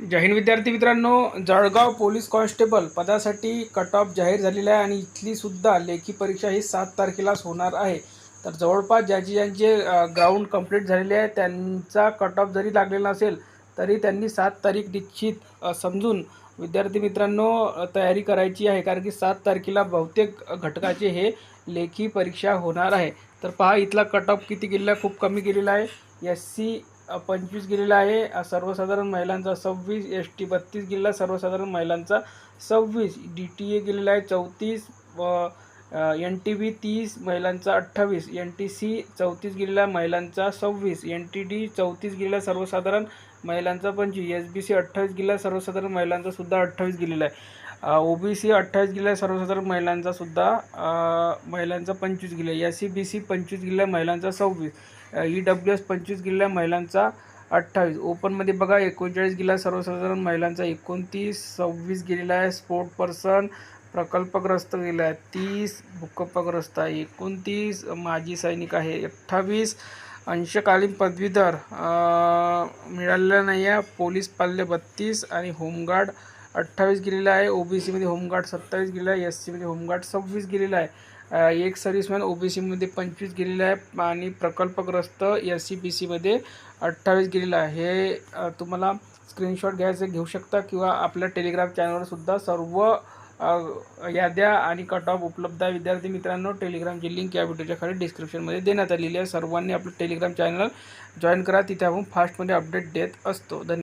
जय हिंद विद्यार्थी मित्रांनो जळगाव पोलीस कॉन्स्टेबल पदासाठी कट ऑफ जाहीर झालेला आहे आणि इथली सुद्धा लेखी परीक्षा ही सात तारखेलाच होणार आहे. तर जवळपास ज्याची ज्यांचे ग्राउंड कंप्लीट झालेले आहे त्यांचा कट ऑफ जरी लागलेला असेल तरी त्यांनी सात तारीख निश्चित समजून विद्यार्थी मित्रांनो तयारी करायची आहे. कारण की सात तारखेला बहुतेक घटकाचे हे लेखी परीक्षा होणार आहे. तर पहा इथला कट ऑफ किती गेलेला आहे? खूप कमी गेलेला आहे. एस सी पंचवीस गेलेला आहे. सर्वसाधारण महिलांचा सव्वीस एस टी बत्तीस गेलेला सर्वसाधारण महिलांचा सव्वीस डी टी ए गेलेला आहे चौतीस एन टी बी तीस महिलांचा अठ्ठावीस एन टी सी चौतीस गेलेला महिलांचा सव्वीस एन टी डी चौतीस गेलेला सर्वसाधारण महिलांचा पंचवीस एस बी सी अठ्ठावीस गेलेला सर्वसाधारण महिलांचा सुद्धा अठ्ठावीस गेलेला आहे. ओ बी सी अठ्ठावीस गेला सर्वसाधारण महिलांचा सुद्धा महिलांचा पंचवीस गेला एस सी बी सी पंचवीस गेला महिलांचा सव्वीस ई डब्ल्यू एस पंचवीस गेला महिलांचा अठ्ठावीस. ओपनमध्ये बघा एकोणचाळीस गेला सर्वसाधारण महिलांचा एकोणतीस सव्वीस गेलेला आहे स्पोर्ट पर्सन प्रकल्पग्रस्त गेला आहे तीस भूकंपग्रस्त आहे एकोणतीस माजी सैनिक आहे अठ्ठावीस अंशकालीन पदवीधर मिळालेला नाही आहे पोलीस पाल्य बत्तीस आणि होमगार्ड अठ्ठावीस गेलेला आहे ओ बी सीमध्ये होमगार्ड सत्तावीस गेलेला आहे एस सीमध्ये होमगार्ड सव्वीस गेलेला आहे. एक सर्व्हिसमॅन ओ बी सीमध्ये पंचवीस गेलेला आहे आणि प्रकल्पग्रस्त एस सी बी सीमध्ये अठ्ठावीस गेलेला आहे. हे तुम्हाला स्क्रीनशॉट घ्यायचं घेऊ शकता किंवा आपल्या टेलिग्राम चॅनलवरसुद्धा सर्व याद्या आणि कट ऑफ उपलब्ध आहे. विद्यार्थी मित्रांनो टेलिग्रामची लिंक या व्हिडिओच्या खाली डिस्क्रिप्शनमध्ये देण्यात आलेली आहे. सर्वांनी आपलं टेलिग्राम चॅनल जॉईन करा. तिथे आपण फास्टमध्ये अपडेट देत असतो. धन्यवाद.